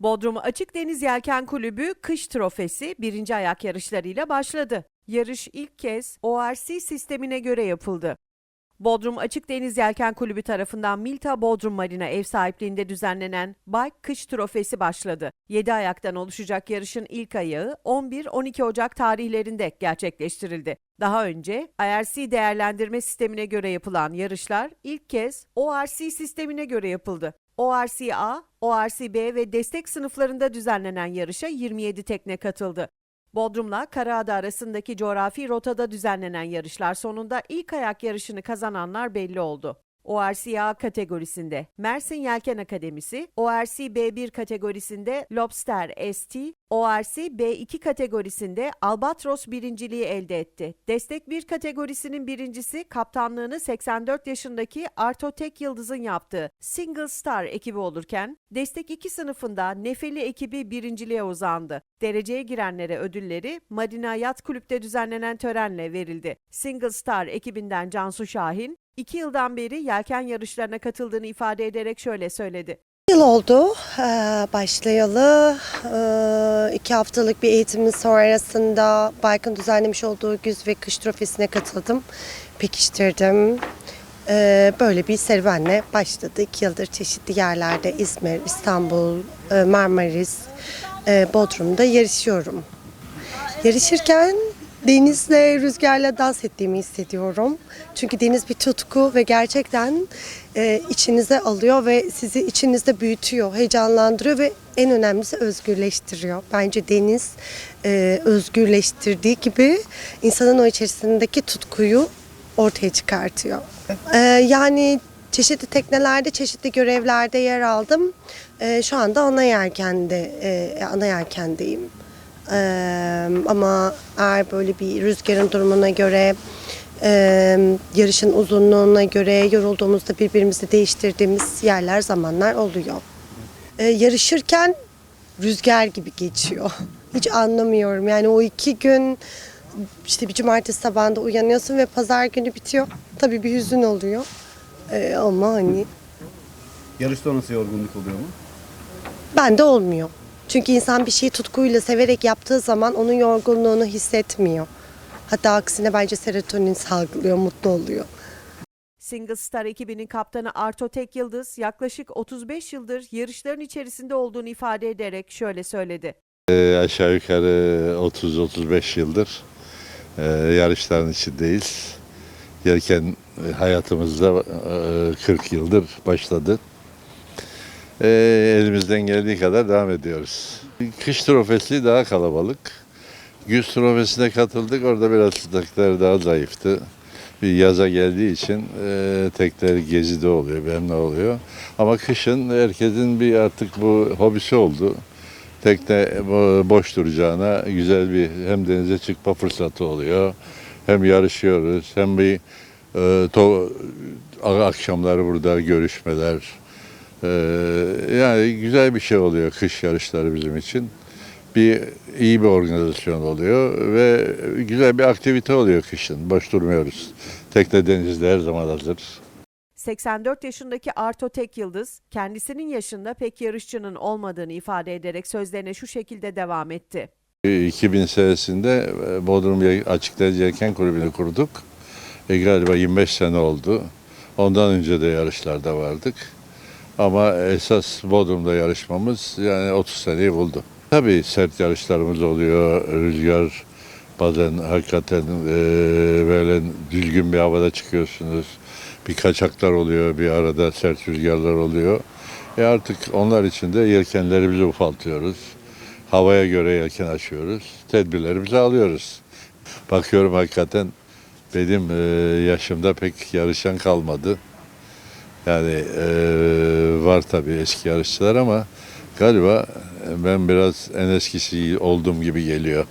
Bodrum Açık Deniz Yelken Kulübü Kış Trofesi birinci ayak yarışlarıyla başladı. Yarış ilk kez ORC sistemine göre yapıldı. Bodrum Açık Deniz Yelken Kulübü tarafından Milta Bodrum Marina ev sahipliğinde düzenlenen Bike Kış Trofesi başladı. 7 ayaktan oluşacak yarışın ilk ayağı 11-12 Ocak tarihlerinde gerçekleştirildi. Daha önce IRC değerlendirme sistemine göre yapılan yarışlar ilk kez ORC sistemine göre yapıldı. ORC A, ORC B ve destek sınıflarında düzenlenen yarışa 27 tekne katıldı. Bodrum'la Karaada arasındaki coğrafi rotada düzenlenen yarışlar sonunda ilk ayak yarışını kazananlar belli oldu. ORC A kategorisinde Mersin Yelken Akademisi, ORC B1 kategorisinde Lobster ST, ORC B2 kategorisinde Albatros birinciliği elde etti. Destek 1 kategorisinin birincisi kaptanlığını 84 yaşındaki Arto Tek Yıldız'ın yaptığı Single Star ekibi olurken, Destek 2 sınıfında Nefeli ekibi birinciliğe uzandı. Dereceye girenlere ödülleri Marina Yat Kulüp'te düzenlenen törenle verildi. Single Star ekibinden Cansu Şahin, iki yıldan beri yelken yarışlarına katıldığını ifade ederek şöyle söyledi. yıl oldu eee, başlayalı. Eee, iki haftalık bir eğitimin sonrasında Baykın düzenlemiş olduğu güz ve kış trofesine katıldım. Pekiştirdim. Eee, böyle bir serüvenle başladı. İki yıldır çeşitli yerlerde İzmir, İstanbul, Marmaris, Bodrum'da yarışıyorum. Yarışırken denizle, rüzgarla dans ettiğimi hissediyorum. Çünkü deniz bir tutku ve gerçekten e, içinize alıyor ve sizi içinizde büyütüyor, heyecanlandırıyor ve en önemlisi özgürleştiriyor. Bence deniz e, özgürleştirdiği gibi insanın o içerisindeki tutkuyu ortaya çıkartıyor. E, yani çeşitli teknelerde, çeşitli görevlerde yer aldım. E, şu anda ana yelkende, e, ana yelkendeyim. Ee, ama eğer böyle bir rüzgarın durumuna göre, e, yarışın uzunluğuna göre yorulduğumuzda birbirimizi değiştirdiğimiz yerler, zamanlar oluyor. Ee, yarışırken rüzgar gibi geçiyor. Hiç anlamıyorum. Yani o iki gün işte bir cumartesi sabahında uyanıyorsun ve pazar günü bitiyor. Tabii bir hüzün oluyor. Ee, ama hani Yarış sonrası yorgunluk oluyor mu? Bende olmuyor. Çünkü insan bir şeyi tutkuyla severek yaptığı zaman onun yorgunluğunu hissetmiyor. Hatta aksine bence serotonin salgılıyor, mutlu oluyor. Single Star ekibinin kaptanı Arto Tek Yıldız yaklaşık 35 yıldır yarışların içerisinde olduğunu ifade ederek şöyle söyledi. Ee, aşağı yukarı 30-35 yıldır e, yarışların içindeyiz. Yerken e, hayatımızda e, 40 yıldır başladı. E, elimizden geldiği kadar devam ediyoruz. Kış trofesi daha kalabalık. Güz trofesine katıldık. Orada biraz tekler daha zayıftı. Bir yaza geldiği için e, tekler gezide oluyor, benimle oluyor. Ama kışın herkesin bir artık bu hobisi oldu tekne bo- boş duracağına güzel bir hem denize çıkma fırsatı oluyor. Hem yarışıyoruz hem bir e, to, a- akşamları burada görüşmeler. E, yani güzel bir şey oluyor kış yarışları bizim için. Bir iyi bir organizasyon oluyor ve güzel bir aktivite oluyor kışın. Boş durmuyoruz. Tekne denizde her zaman hazır. 84 yaşındaki Arto Tek Yıldız kendisinin yaşında pek yarışçının olmadığını ifade ederek sözlerine şu şekilde devam etti. 2000 senesinde e, Bodrum Açık Deniz Yelken Kulübü'nü kurduk. E, galiba 25 sene oldu. Ondan önce de yarışlarda vardık. Ama esas Bodrum'da yarışmamız yani 30 seneyi buldu. Tabii sert yarışlarımız oluyor. Rüzgar bazen hakikaten e, böyle düzgün bir havada çıkıyorsunuz. Bir kaçaklar oluyor, bir arada sert rüzgarlar oluyor. E artık onlar için de yelkenlerimizi ufaltıyoruz. Havaya göre yelken açıyoruz. Tedbirlerimizi alıyoruz. Bakıyorum hakikaten benim e, yaşımda pek yarışan kalmadı. Yani e, var tabii eski yarışçılar ama galiba ben biraz en eskisi olduğum gibi geliyor.